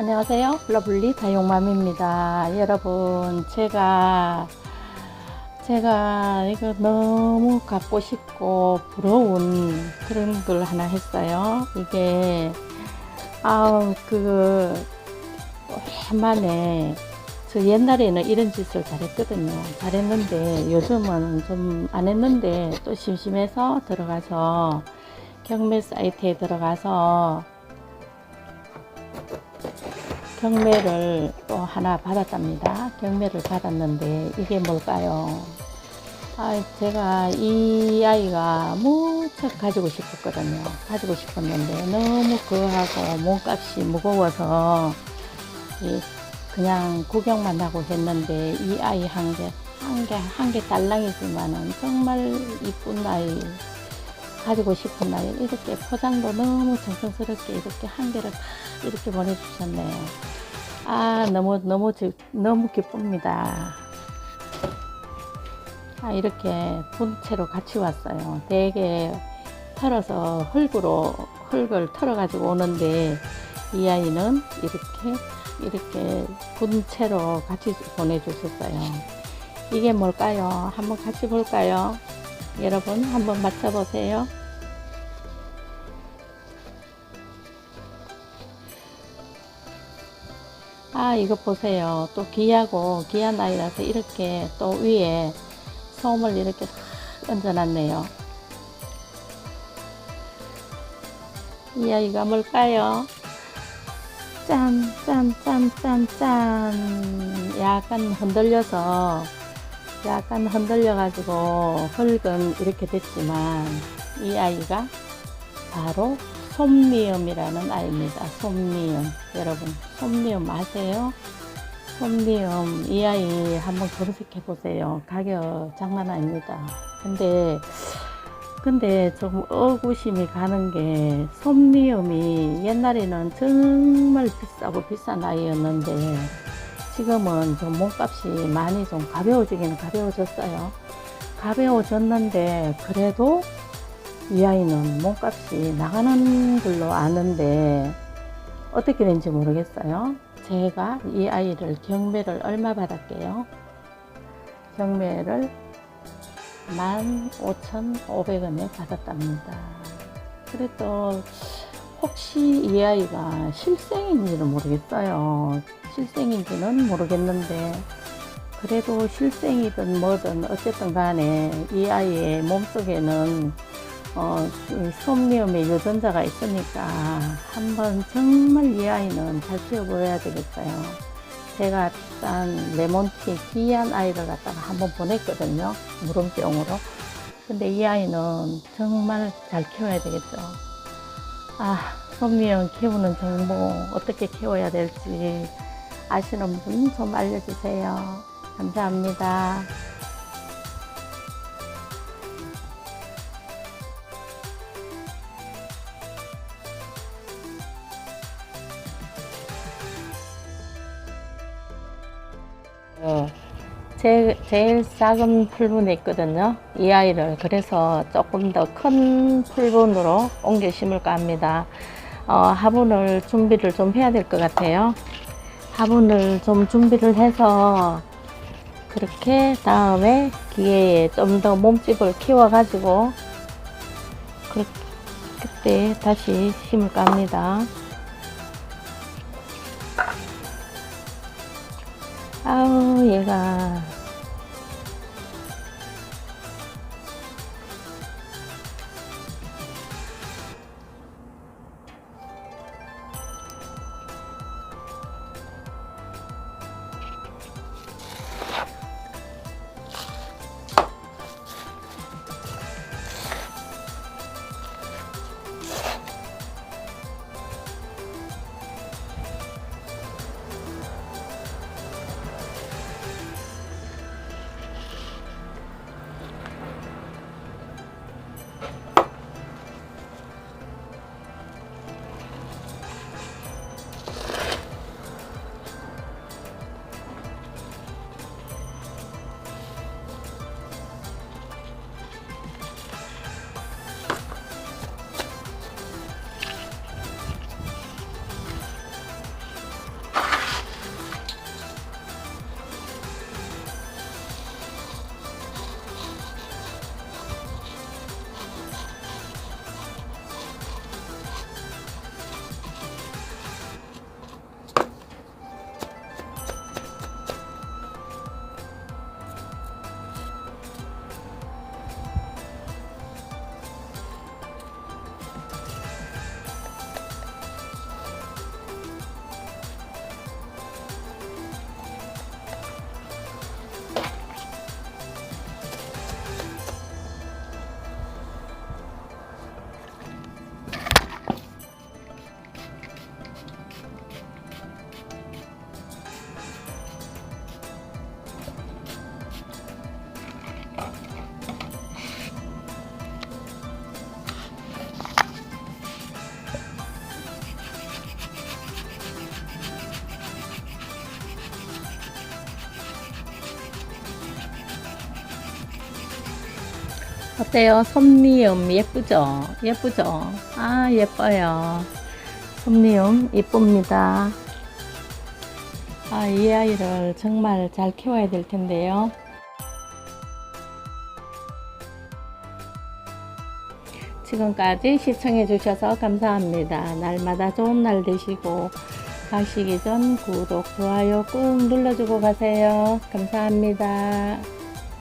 안녕하세요. 러블리 다용맘입니다. 여러분, 제가, 제가 이거 너무 갖고 싶고 부러운 그런 걸 하나 했어요. 이게, 아우, 그, 오랜만에, 저 옛날에는 이런 짓을 잘했거든요. 잘했는데, 요즘은 좀 안 했는데, 또 심심해서 들어가서, 경매 사이트에 들어가서, 경매를 또 하나 받았답니다. 경매를 받았는데 이게 뭘까요? 아, 제가 이 아이가 무척 가지고 싶었거든요. 가지고 싶었는데 너무 그거하고 몸값이 무거워서 이 그냥 구경만 하고 했는데 이 아이 한 개, 한 개, 한 개 딸랑이지만은 정말 이쁜 아이 가지고 싶은 아이 이렇게 포장도 너무 정성스럽게 이렇게 한 개를 다 이렇게 보내주셨네요. 아 너무 너무 지- 너무 기쁩니다. 아 이렇게 분채로 같이 왔어요. 되게 털어서 흙으로 흙을 털어 가지고 오는데 이 아이는 이렇게 이렇게 분채로 같이 보내주셨어요. 이게 뭘까요? 한번 같이 볼까요? 여러분 한번 맞춰보세요. 아 이거 보세요. 또 귀하고 귀한 아이라서 이렇게 또 위에 솜을 이렇게 싹 얹어놨네요. 이 아이가 뭘까요? 짠, 짠, 짠, 짠, 짠. 약간 흔들려서 약간 흔들려가지고 흙은 이렇게 됐지만 이 아이가 바로 솜니음이라는 아이입니다. 솜니음. 여러분, 솜니음 아세요? 솜니음 이 아이 한번 검색해 보세요. 가격 장난 아닙니다. 근데 근데 좀 의구심이 가는 게 솜니음이 옛날에는 정말 비싸고 비싼 아이였는데 지금은 좀 몸값이 많이 좀 가벼워지기는 가벼워졌어요. 가벼워졌는데 그래도 이 아이는 몸값이 나가는 걸로 아는데 어떻게 된지 모르겠어요. 제가 이 아이를 경매를 얼마 받았게요? 경매를 15,500원에 받았답니다. 그래도 혹시 이 아이가 실생인지는 모르겠어요. 실생인지는 모르겠는데 그래도 실생이든 뭐든 어쨌든 간에 이 아이의 몸속에는 어, 이 솜니음의 유전자가 있으니까 한번 정말 이 아이는 잘 키워보여야 되겠어요. 제가 딴 레몬티 귀한 아이를 갖다가 한번 보냈거든요. 무름병으로. 근데 이 아이는 정말 잘 키워야 되겠죠. 아, 솜미형 키우는 정보 어떻게 키워야 될지 아시는 분 좀 알려주세요. 감사합니다. 어, 제, 제일 작은 풀분에 있거든요. 이 아이를. 그래서 조금 더 큰 풀분으로 옮겨 심을까 합니다. 어, 화분을 준비를 좀 해야 될 것 같아요. 화분을 좀 준비를 해서 그렇게 다음에 기회에 좀 더 몸집을 키워 가지고 그, 그때 다시 심을까 합니다. 아우 얘가 어때요? 솜니움 예쁘죠? 예쁘죠? 아 예뻐요. 솜니움 이쁩니다. 아, 이 아이를 정말 잘 키워야 될 텐데요. 지금까지 시청해 주셔서 감사합니다. 날마다 좋은 날 되시고 가시기 전 구독, 좋아요 꾹 눌러주고 가세요. 감사합니다.